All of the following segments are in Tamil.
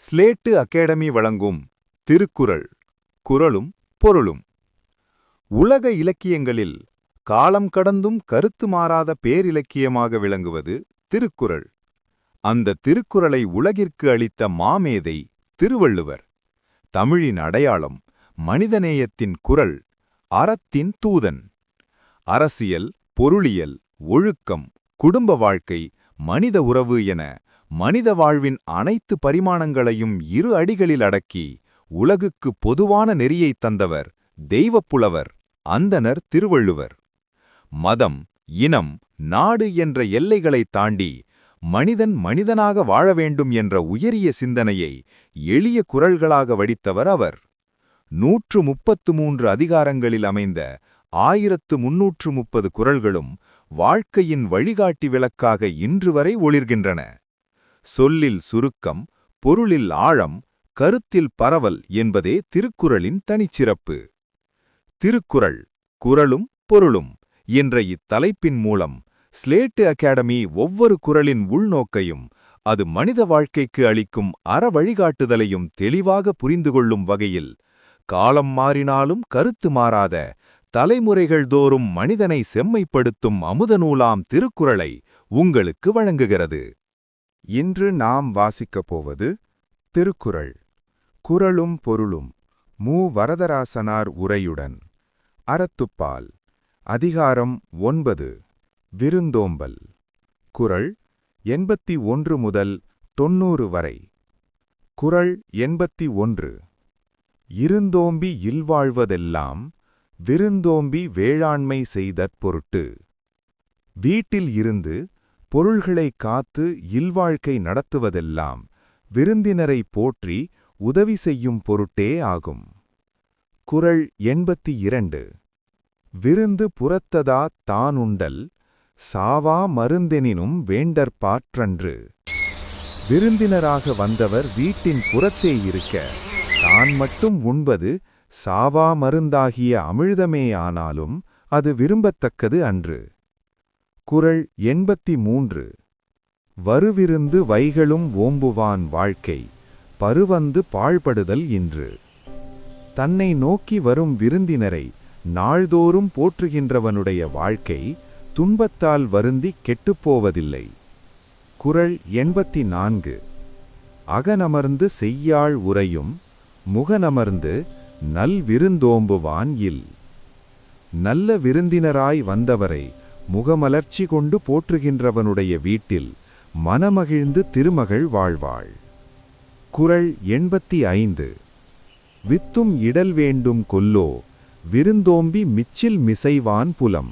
ஸ்லேட்டு அகாடமி வழங்கும் திருக்குறள் குறளும் பொருளும். உலக இலக்கியங்களில் காலம் கடந்தும் கருத்து மாறாத பேரிலக்கியமாக விளங்குவது திருக்குறள். அந்த திருக்குறளை உலகிற்கு அளித்த மாமேதை திருவள்ளுவர். தமிழின் அடையாளம் மனிதநேயத்தின் குரல் அறத்தின் தூதன். அரசியல் பொருளியல் ஒழுக்கம் குடும்ப வாழ்க்கை மனித உறவு என மனித வாழ்வின் அனைத்து பரிமாணங்களையும் இரு அடிகளில் அடக்கி உலகுக்கு பொதுவான நெறியைத் தந்தவர் தெய்வப்புலவர் அந்தனர் திருவள்ளுவர். மதம் இனம் நாடு என்ற எல்லைகளைத் தாண்டி மனிதன் மனிதனாக வாழ வேண்டும் என்ற உயரிய சிந்தனையை எளிய குரல்களாக வடித்தவர் அவர். நூற்று முப்பத்து மூன்று அதிகாரங்களில் அமைந்த ஆயிரத்து முன்னூற்று முப்பது குரல்களும் வாழ்க்கையின் வழிகாட்டி விளக்காக இன்று வரை ஒளிர்கின்றன. சொல்லில் சுருக்கம் பொருளில் ஆழம் கருத்தில் பரவல் என்பதே திருக்குறளின் தனிச்சிறப்பு. திருக்குறள் குறளும் பொருளும் என்ற இத்தலைப்பின் மூலம் ஸ்லேட்டு அகாடமி ஒவ்வொரு குறளின் உள்நோக்கையும் அது மனித வாழ்க்கைக்கு அளிக்கும் அற வழிகாட்டுதலையும் தெளிவாக புரிந்து கொள்ளும் வகையில் காலம் மாறினாலும் கருத்து மாறாத தலைமுறைகள் தோறும் மனிதனை செம்மைப்படுத்தும் அமுதநூலாம் திருக்குறளை உங்களுக்கு வழங்குகிறது. இன்று நாம் வாசிக்கப் போவது திருக்குறள். குறளும் பொருளும் மு வரதராசனார் உரையுடன். அறத்துப்பால். அதிகாரம் ஒன்பது. விருந்தோம்பல். குறள் எண்பத்தி ஒன்று முதல் தொன்னூறு வரை. குறள் எண்பத்தி ஒன்று. இருந்தோம்பி இல்வாழ்வதெல்லாம் விருந்தோம்பி வேளாண்மை செய்தற் பொருட்டு. வீட்டில் இருந்து பொருள்களை காத்து இல்வாழ்க்கை நடத்துவதெல்லாம் விருந்தினரை போற்றி உதவி செய்யும் பொருட்டே ஆகும். குறள் எண்பத்தி இரண்டு விருந்து புறத்ததா தானுண்டல் சாவா மருந்தெனினும் வேண்டற்பாற்றன்று விருந்தினராக வந்தவர் வீட்டின் புறத்தே இருக்க தான் மட்டும் உண்பது சாவா மருந்தாகிய அமிழ்தமேயானாலும் அது விரும்பத்தக்கது அன்று. குறள் எண்பத்தி மூன்று வருவிருந்து வைகளும் ஓம்புவான் வாழ்க்கை பருவந்து பாழ்படுதல் இன்று. தன்னை நோக்கி வரும் விருந்தினரை நாள்தோறும் போற்றுகின்றவனுடைய வாழ்க்கை துன்பத்தால் வருந்தி கெட்டுப்போவதில்லை குரல் எண்பத்தி நான்கு அகனமர்ந்து செய்யாள் உரையும் முகனமர்ந்து நல் விருந்தோம்புவான் இல். நல்ல விருந்தினராய் வந்தவரை முகமலர்ச்சி கொண்டு போற்றுகின்றவனுடைய வீட்டில் மனமகிழ்ந்து திருமகள் வாழ்வாள். குரல் எண்பத்தி ஐந்து. வித்தும் இடல் வேண்டும் கொல்லோ விருந்தோம்பி மிச்சில் மிசைவான் புலம்.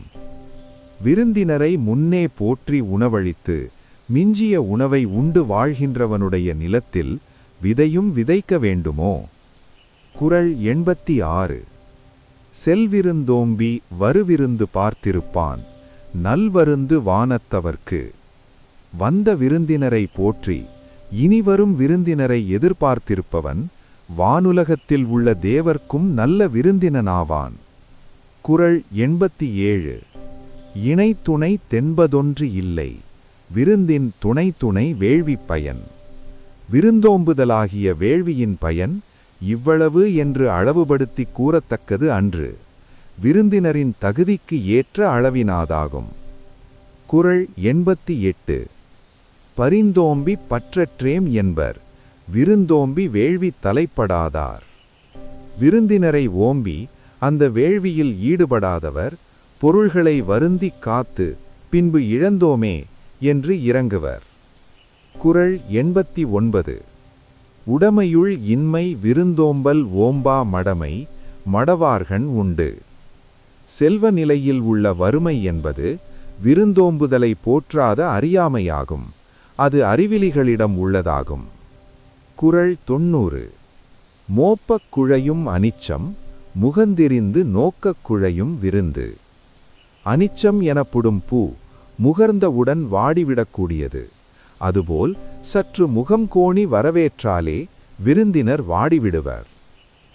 விருந்தினரை முன்னே போற்றி உணவழித்து மிஞ்சிய உணவை உண்டு வாழ்கின்றவனுடைய நிலத்தில் விதையும் விதைக்க வேண்டுமோ? குரல் எண்பத்தி ஆறு. செல்விருந்தோம்பி வருவிருந்து பார்த்திருப்பான். நல்வருந்து வானத்தவர்க்கு. வந்த விருந்தினரை போற்றி இனிவரும் விருந்தினரை எதிர்பார்த்திருப்பவன் வானுலகத்தில் உள்ள தேவர்க்கும் நல்ல விருந்தினனாவான். குறள் எண்பத்தி ஏழு இணை துணை தென்பதொன்று இல்லை விருந்தின் துணை துணை வேள்விப் பயன். விருந்தோம்புதலாகிய வேள்வியின் பயன் இவ்வளவு என்று அளவுபடுத்தி கூறத்தக்கது அன்று. விருந்தினரின் தகுதிக்கு ஏற்ற அளவினாதாகும். குரல் எண்பத்தி எட்டு. பரிந்தோம்பி பற்றற்றேம் என்பர் விருந்தோம்பி வேள்வி தலைப்படாதார். விருந்தினரை ஓம்பி அந்த வேள்வியில் ஈடுபடாதவர் பொருள்களை வருந்தி காத்து பின்பு இழந்தோமே என்று இறங்குவர். குரல் எண்பத்தி ஒன்பது. உடமையுள் இன்மை விருந்தோம்பல் ஓம்பா மடமை மடவார்கண் உண்டு. செல்வ நிலையில் உள்ள வறுமை என்பது விருந்தோம்புதலை போற்றாத அறியாமையாகும். அது அறிவிலிகளிடம் உள்ளதாகும். குறள் தொன்னூறு மோப்பக் குழையும் அனிச்சம் முகந்திரிந்து நோக்கக் குழையும் விருந்து. அனிச்சம் எனப்படும் பூ முகர்ந்தவுடன் வாடிவிடக்கூடியது. அதுபோல் சற்று முகம் கோணி வரவேற்றாலே விருந்தினர் வாடிவிடுவர்.